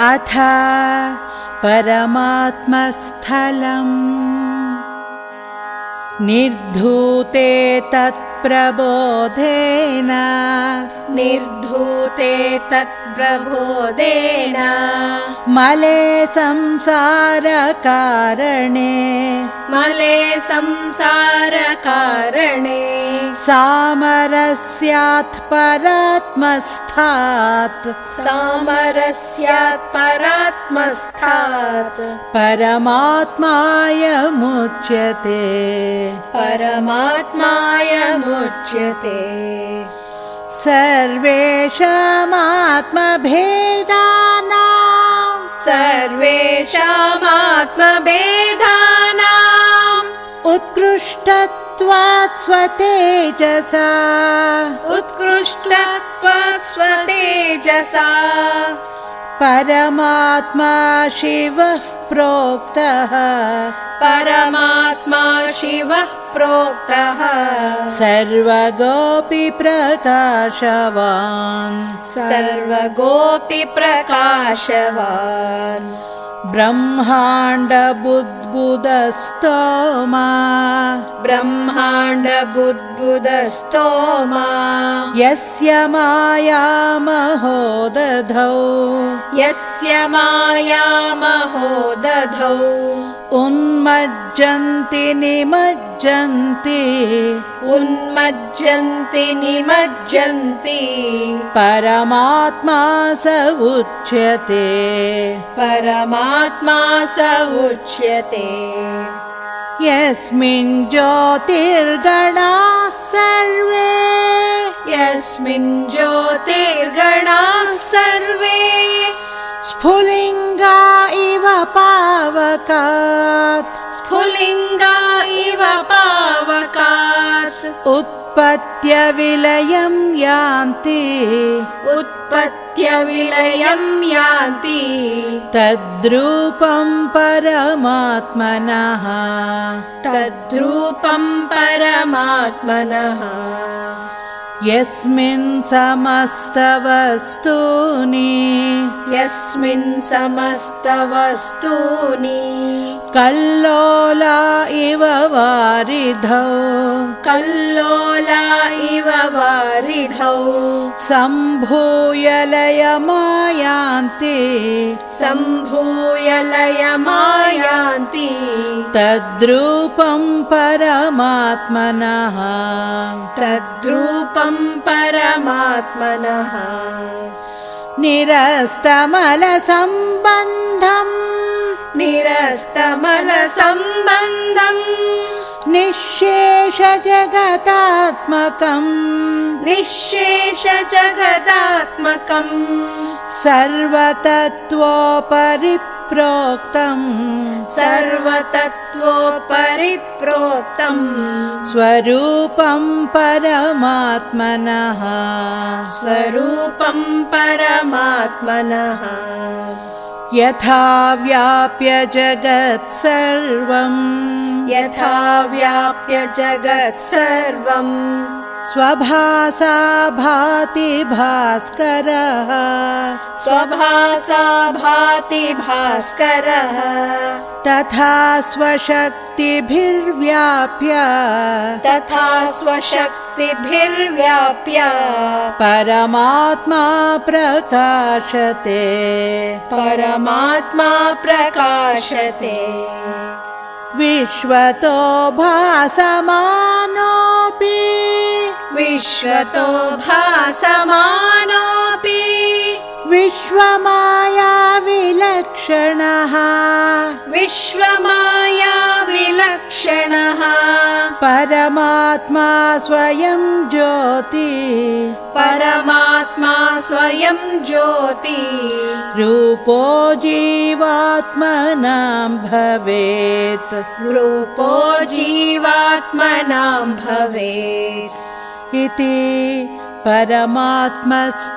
अथ परमात्मस्थलम्। निर्धूते तत्प्रबोधेन। निर्धूते तत्प्रबोधेन मले संसारकारणे। मले संसारकारणे। सामरस्यात् परात्मस्थात्। सामरस्यात् परात्मस्थात्। परमात्मायमुच्यते परमात्मायमुच्यते सर्वेषामात्मभेदानां सर्वेषामात्मभेदानाम् उत्कृष्टत्वात् स्वतेजसा उत्कृष्टत्वात् स्वतेजसा परमात्मा शिवः प्रोक्तः। परमात्मा शिवः प्रोक्तः। सर्वगोपि प्रकाशवान्। सर्वगोपि प्रकाशवान्। ब्रह्माण्डबुद्बुदस्तोमा। ब्रह्माण्ड बुद्बुदस्तोमा यस्य माया महोदधौ यस्य माया महोदधौ। उन्मज्जन्ति निमज्जन्ति। उन्मज्जन्ति निमज्जन्ति। परमात्मा स उच्यते। परमात्मा स उच्यते। यस्मिन् ज्योतिर्गणाः सर्वे। यस्मिन् ज्योतिर्गणाः सर्वे स्फुलिङ्गा इव पावकात्। स्फुलिङ्गा इव पावकात्। उत्पत्त्यविलयं यान्ति। उत्पत्त्यविलयं यान्ति। तद्रूपं परमात्मनः। तद्रूपं परमात्मनः यस्मिन् समस्तवस्तूनि। यस्मिन् समस्तवस्तूनि। कल्लोला इव वारिधौ। कल्लोला इव वारिधौ। सम्भूय लयमायान्ति सम्भूय लयमायान्ति तद्रूपं परमात्मनः परमात्मनः। निरस्तमलसम्बन्धम्। निरस्तमलसम्बन्धम्। निःशेषजगतात्मकम्। निःशेषजगदात्मकम् सर्वतत्त्वोपरिप्रोक्तम् सर्वतत्त्वोपरिप्रोक्तम्। स्वरूपं परमात्मनः। स्वरूपं परमात्मनः। यथा व्याप्य जगत् सर्वम्। यथा व्याप्य जगत् सर्वम् स्वभासा भाति भास्करः। स्वभासा भाति भास्करः। तथा स्वशक्तिभिर्व्याप्य। तथा स्वशक्तिभिर्व्याप्य। परमात्मा प्रकाशते। परमात्मा प्रकाशते। विश्वतो भासमानोऽपि विश्वतो भासमानोऽपि। विश्वमाया विलक्षणः। विश्वमाया विलक्षणः। परमात्मा स्वयं ज्योति। परमात्मा स्वयं ज्योति। रूपो जीवात्मनां भवेत्। रूपो जीवात्मनां भवेत् इति परमात्मस्थलम्